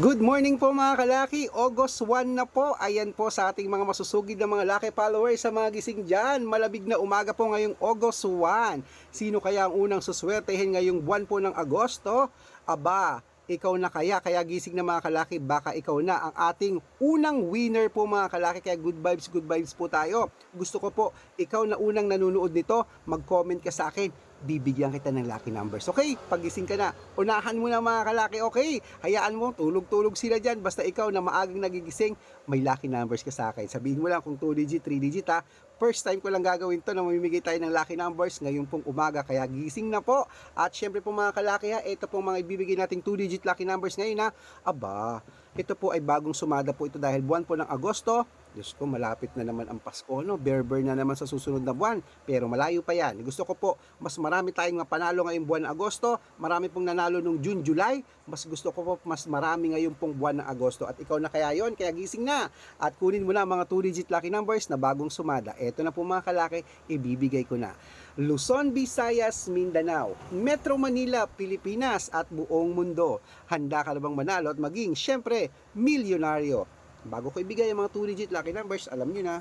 Good morning po mga kalaki, August 1 na po. Ayan po sa ating mga masusugid na mga laki followers sa mga gising dyan. Malabig na umaga po ngayong August 1. Sino kaya ang unang suswertehin ngayong buwan po ng Agosto? Aba, ikaw na kaya, kaya gising na mga kalaki, baka ikaw na ang ating unang winner po mga kalaki. Kaya good vibes, good vibes po tayo. Gusto ko po, ikaw na unang nanonood nito, mag-comment ka sa akin bibigyan kita ng lucky numbers. Okay, pagising ka na, unahan mo na mga kalaki, okay? Hayaan mo, tulog-tulog sila dyan. Basta ikaw na maagang nagigising, may lucky numbers ka sa akin. Sabihin mo lang kung 2 digit, 3 digit ha. First time ko lang gagawin to na mamimigay tayo ng lucky numbers ngayon pong umaga. Kaya gising na po. At syempre po mga kalaki ha, ito po mga ibibigay nating 2 digit lucky numbers ngayon ha. Aba, ito po ay bagong sumada po ito dahil buwan po ng Agosto. Diyos ko, malapit na naman ang Pasko, no? Berber na naman sa susunod na buwan. Pero malayo pa yan. Gusto ko po, mas marami tayong mga panalo ngayong buwan ng Agosto. Marami pong nanalo nung June, July. Mas gusto ko po, mas marami ngayong pong buwan ng Agosto. At ikaw na kaya yon kaya gising na. At kunin mo na mga 2-digit lucky numbers na bagong sumada. Ito na po mga kalaki, ibibigay ko na. Luzon, Visayas, Mindanao, Metro Manila, Pilipinas at buong mundo. Handa ka na bang manalo at maging, syempre, milyonaryo? Bago ko ibigay ang mga 2-digit lucky numbers, alam nyo na,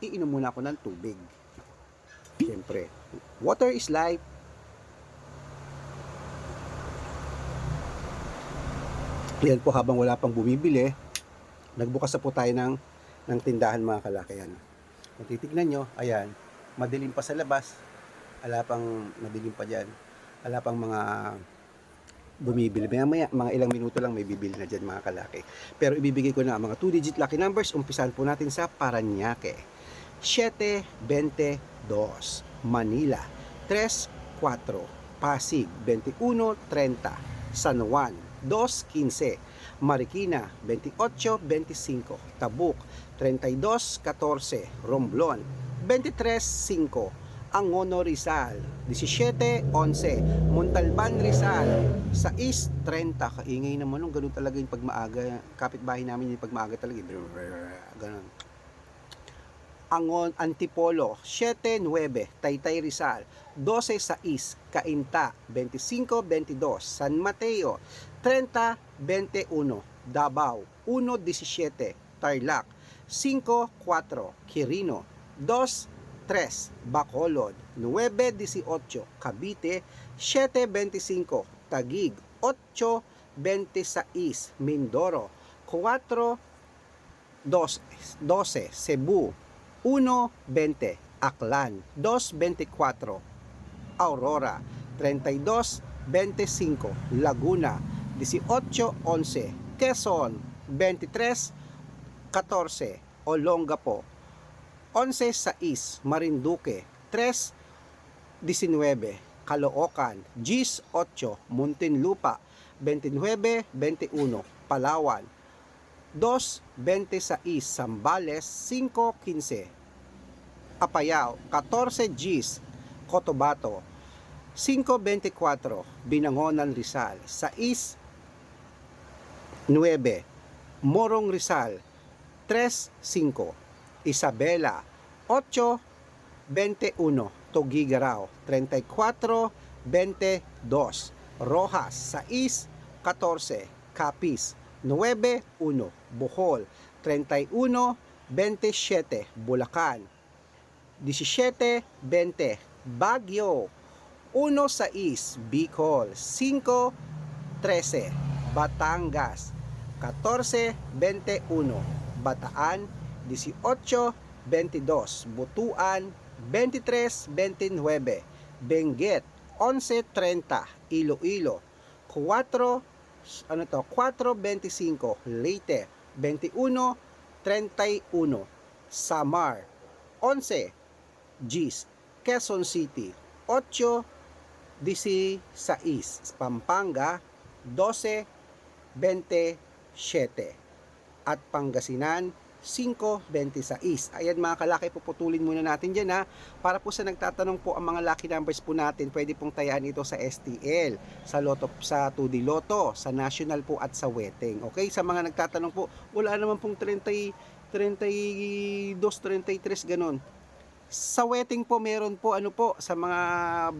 iinom muna ako ng tubig. Syempre, water is life. Yan po habang wala pang bumibili, nagbukas na po tayo ng, ng tindahan mga kalakayan. Kung titignan nyo, ayan, madilim pa sa labas, ala pang madilim pa dyan, ala pang mga bumibili. Maya, maya, mga ilang minuto lang may bibili na dyan mga kalaki. Pero ibibigay ko na ang mga 2-digit lucky numbers. Umpisahan po natin sa Paranaque. 722 Manila 34 Pasig 2130 San Juan 215 Marikina 2825 Tabuk 3214 Romblon 235 Angono Rizal. 1711 Montalban Rizal. Sa East 30 kaingay naman nung ganun talaga yung pagmaaga. Kapitbahay namin yung pagmaaga talaga. Ganun. Angon Antipolo. 79 Taytay Rizal. 12 sa East Cainta 25-22 San Mateo. 30-21 Davao. 1-17 Tarlac. 5-4 Quirino 2-3 Bacolod 9-18 Cavite 7-25 Taguig 8-26 Mindoro 4 12 Cebu 1.20 Aklan 2.24 Aurora 32.25 Laguna 18.11 Quezon 23.14 Olongapo 11.6 Marinduque 3.19 Caloocan 10.8 Muntinlupa 29.21 Palawan. 2.26 Sambales 5.15 Apayao 14 Gs Cotabato 5.24 Binangonan Rizal. 6 9 Morong Rizal. 3.5 Isabela 8.21 Tugigaraw 34.22 Rojas 6.14 Capiz 9.1 Bohol 31.27 Bulacan 17.20 Baguio 1.6 Bicol 5.13 Batangas 14.21 Bataan 18.22 Butuan 23.29 Benguet 11.30 Iloilo 4 ano to 4.25 Leyte 21.31 Samar 11 Gis Quezon City 8 16 Pampanga 12.27 at Pangasinan 5.26. Ayan mga kalaki, puputulin muna natin dyan ha. Para po sa nagtatanong po ang mga lucky numbers po natin, pwede pong tayaan ito sa STL, sa Lotto, sa 2D Lotto, sa National po at sa Weteng. Okay, sa mga nagtatanong po, wala naman pong 30, 32, 33 ganun. Sa wedding po meron po ano po sa mga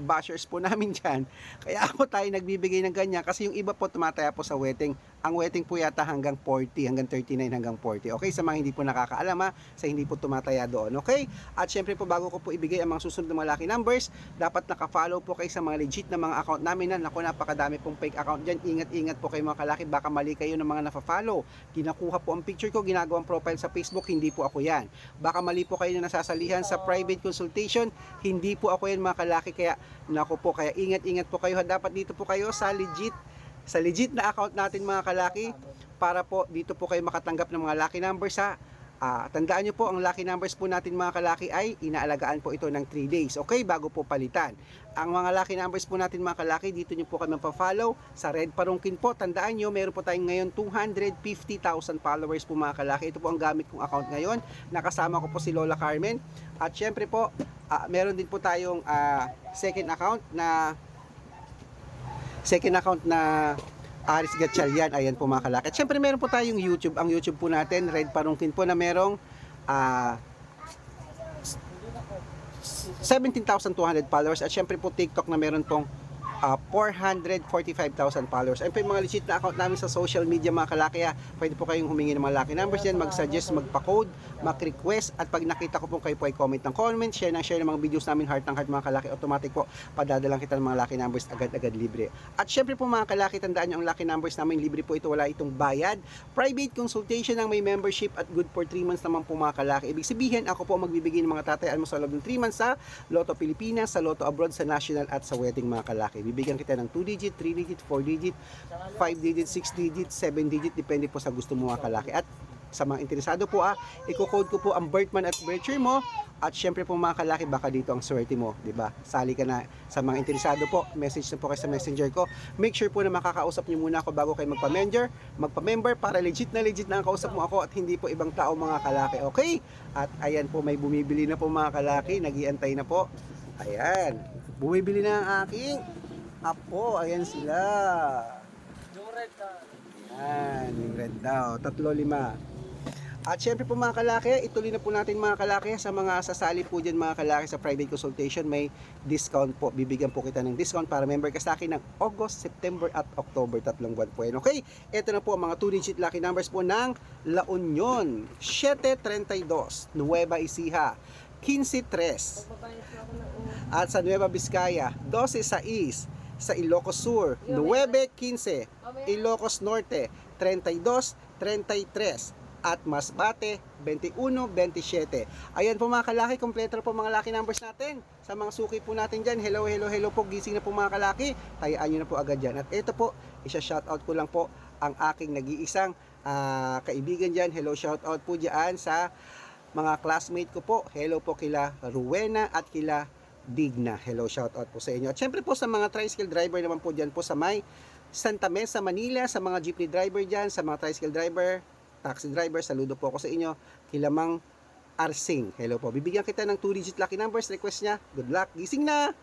bashers po namin diyan. Kaya ako tayo nagbibigay ng ganyan kasi yung iba po tumataya po sa wedding Ang wetting po yata hanggang 40, hanggang 39, hanggang 40. Okay, sa mga hindi po nakakaalam ha, sa hindi po tumataya doon. Okay? At syempre po bago ko po ibigay ang mga susunod na mga lucky numbers, dapat naka-follow po kayo sa mga legit na mga account namin na naku napakadami pong fake account dyan. Ingat-ingat po kayo mga kalaki, baka mali kayo ng mga nafa-follow. Kinakuha po ang picture ko, ginagawang profile sa Facebook, hindi po ako yan. Baka mali po kayo na nasasalihan sa private consultation, hindi po ako yan mga kalaki. Kaya naku po, kaya ingat-ingat po kayo. Dapat dito po kayo sa legit sa legit na account natin mga kalaki para po dito po kayo makatanggap ng mga lucky numbers ha. Ah, tandaan nyo po, ang lucky numbers po natin mga kalaki ay inaalagaan po ito ng 3 days, okay? Bago po palitan. Ang mga lucky numbers po natin mga kalaki, dito nyo po kami pa-follow. Sa Red Parungkin po, tandaan nyo, meron po tayong ngayon 250,000 followers po mga kalaki. Ito po ang gamit kong account ngayon. Nakasama ko po si Lola Carmen. At syempre po, ah, meron din po tayong ah, second account na second account na Aris Gatchalian, ayan po mga kalaki. At syempre meron po tayong YouTube, ang YouTube po natin, Red Parungkin po na merong ah 17,200 followers. At syempre po TikTok na meron pong ah, 445,000 followers. Ayun po yung mga legit na account namin sa social media mga kalaki. ah. Pwede po kayong humingi ng mga lucky numbers yan, mag-suggest, magpa-code, mag-request at pag nakita ko po kayo po ay comment ng comment, share ng share ng mga videos namin heart ng heart mga kalaki, automatic po padadalang kita ng mga lucky numbers agad-agad libre. At syempre po mga kalaki, tandaan nyo ang lucky numbers namin libre po ito, wala itong bayad. Private consultation ang may membership at good for 3 months naman po mga kalaki. Ibig sabihin, ako po magbibigay ng mga tatayaan mo sa loob ng 3 months sa Lotto Pilipinas, sa Lotto Abroad, sa National at sa wedding mga kalaki. Bibigyan kita ng 2 digit, 3 digit, 4 digit, 5 digit, 6 digit, 7 digit, depende po sa gusto mo mga kalaki. At sa mga interesado po ah, i-code ko po ang birthman at birth year mo at syempre po mga kalaki baka dito ang swerte mo, 'di ba? Sali ka na sa mga interesado po, message na po kayo sa messenger ko. Make sure po na makakausap niyo muna ako bago kayo magpa-member, magpa-member para legit na legit na ang kausap mo ako at hindi po ibang tao mga kalaki, okay? At ayan po may bumibili na po mga kalaki, nagiantay na po. Ayan, bumibili na ang aking apo, ayan sila. Yung red ka. Yan, yung red daw. Tatlo, lima. At syempre po mga kalaki, ituloy na po natin mga kalaki sa mga sasali po dyan mga kalaki sa private consultation may discount po. Bibigyan po kita ng discount para member ka sa akin ng August, September at October. Tatlong buwan po yan. Okay? Ito na po ang mga 2-digit lucky numbers po ng La Union. 732, Nueva Ecija. 15-3. Magbabayad na ako ng At sa Nueva Vizcaya, 12-6. Sa Ilocos Sur, 9-15. Ilocos Norte, 32-33. At Masbate, 21-27. Ayan po mga kalaki, kompleto po mga laki numbers natin. Sa mga suki po natin dyan, hello, hello, hello po, gising na po mga kalaki. Tayaan nyo na po agad dyan. At ito po, isa-shoutout ko lang po ang aking nag-iisang ah, kaibigan dyan. Hello, shoutout po dyan sa mga classmate ko po. Hello po kila Ruwena at kila Digna. Hello, shout out po sa inyo. At syempre po sa mga tricycle driver naman po dyan po sa may Santa Mesa, Manila, sa mga jeepney driver dyan, sa mga tricycle driver, taxi driver, saludo po ako sa inyo. Kilamang Arsing. Hello po. Bibigyan kita ng 2 digit lucky numbers. Request niya. Good luck. Gising na!